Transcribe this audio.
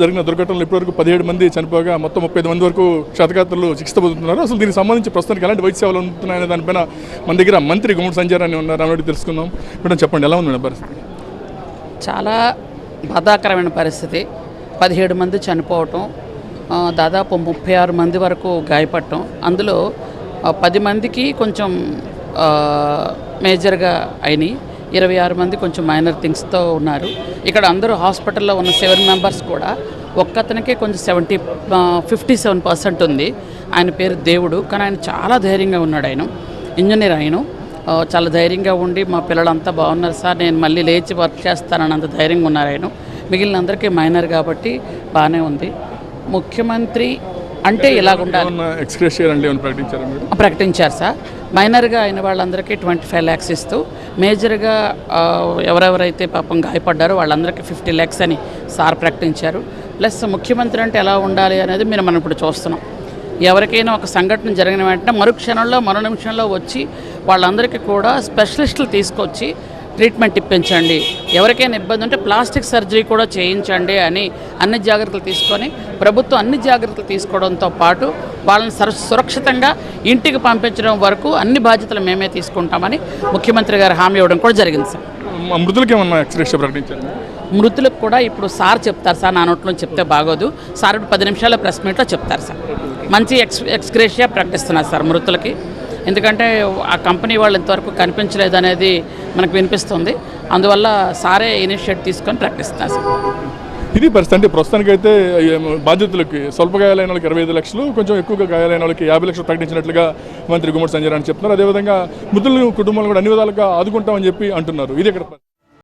జరిగిన దుర్ఘటనలు ఇప్పటివరకు పదిహేడు మంది చనిపోగా మొత్తం ముప్పై మంది వరకు క్షతగాత్రులు చికిత్స పొందుతున్నారు. అసలు దీనికి సంబంధించి ప్రస్తుతానికి ఎలాంటి వైద్య సేవలు అందుతున్నాయనే దానిపైన మన దగ్గర మంత్రి గుమ్మడి సంజయ్ అని ఉన్నారు. ఆమె తెలుసుకుందాం. మేడం చెప్పండి ఎలా ఉంది మేడం పరిస్థితి? చాలా బాధాకరమైన పరిస్థితి. పదిహేడు మంది చనిపోవటం దాదాపు ముప్పై ఆరు మంది వరకు గాయపడటం. అందులో పది మందికి కొంచెం మేజర్గా అయినాయి. ఇరవై ఆరు మంది కొంచెం మైనర్ థింగ్స్తో ఉన్నారు. ఇక్కడ అందరూ హాస్పిటల్లో ఉన్న సెవెన్ మెంబర్స్ కూడా ఒక్కతనికే కొంచెం సెవెంటీ ఫిఫ్టీ సెవెన్ పర్సెంట్ ఉంది. ఆయన పేరు దేవుడు కానీ ఆయన చాలా ధైర్యంగా ఉన్నాడు ఆయన. ఇంజనీర్ ఆయన. చాలా ధైర్యంగా ఉండి మా పిల్లలంతా బాగున్నారు సార్ నేను మళ్ళీ లేచి వర్క్ చేస్తానని అంత ధైర్యంగా ఉన్నారు ఆయన. మిగిలిన అందరికీ మైనర్ కాబట్టి బాగానే ఉంది. ముఖ్యమంత్రి అంటే ఇలాగ ఉండాలి. ఏమన్నా ఎక్స్క్రేషియర్ అంటే ఏమైనా ప్రకటించారా సార్. మైనర్గా అయిన వాళ్ళందరికీ ట్వంటీ ఫైవ్ ల్యాక్స్ ఇస్తూ మేజర్గా ఎవరెవరైతే పాపం గాయపడ్డారో వాళ్ళందరికీ ఫిఫ్టీ ల్యాక్స్ అని సార్ ప్రకటించారు. ప్లస్ ముఖ్యమంత్రి అంటే ఎలా ఉండాలి అనేది మీరు మనం ఇప్పుడు చూస్తున్నాం. ఎవరికైనా ఒక సంఘటన జరిగిన వెంటనే మరు క్షణంలో మరో నిమిషంలో వచ్చి వాళ్ళందరికీ కూడా స్పెషలిస్టులు తీసుకొచ్చి ట్రీట్మెంట్ ఇప్పించండి. ఎవరికైనా ఇబ్బంది ఉంటే ప్లాస్టిక్ సర్జరీ కూడా చేయించండి అని అన్ని జాగ్రత్తలు తీసుకొని ప్రభుత్వం అన్ని జాగ్రత్తలు తీసుకోవడంతో పాటు వాళ్ళని సర సురక్షితంగా ఇంటికి పంపించడం వరకు అన్ని బాధ్యతలు మేమే తీసుకుంటామని ముఖ్యమంత్రి గారు హామీ ఇవ్వడం కూడా జరిగింది సార్. మృతులకి ఏమన్నా ప్రకటించారు? మృతులకు కూడా ఇప్పుడు సార్ చెప్తారు సార్ నా నోట్లో చెప్తే బాగోదు. సార్ ఇప్పుడు పది నిమిషాల ప్రెస్ మీట్లో చెప్తారు సార్. మంచి ఎక్స్ ఎక్స్గ్రేషియా ప్రకటిస్తున్నారు సార్ మృతులకి. ఎందుకంటే ఆ కంపెనీ వాళ్ళు ఇంతవరకు కనిపించలేదు అనేది మనకు వినిపిస్తుంది. అందువల్ల సారే ఇనిషియేట్ తీసుకొని ప్రకటిస్తున్నారు సార్. ఇది పరిస్థితి. అంటే ప్రస్తుతానికైతే బాధ్యతలకి స్వల్ప గాయాలైన వాళ్ళకి ఇరవై ఐదు లక్షలు కొంచెం ఎక్కువగా గాయాలైన వాళ్ళకి యాభై లక్షలు ప్రకటించినట్లుగా మంత్రి గుమ్మడి సంజయ్ అని చెప్తున్నారు. అదేవిధంగా మృతులు కుటుంబాలు కూడా అన్ని విధాలుగా ఆదుకుంటామని చెప్పి అంటున్నారు. ఇది ఇక్కడ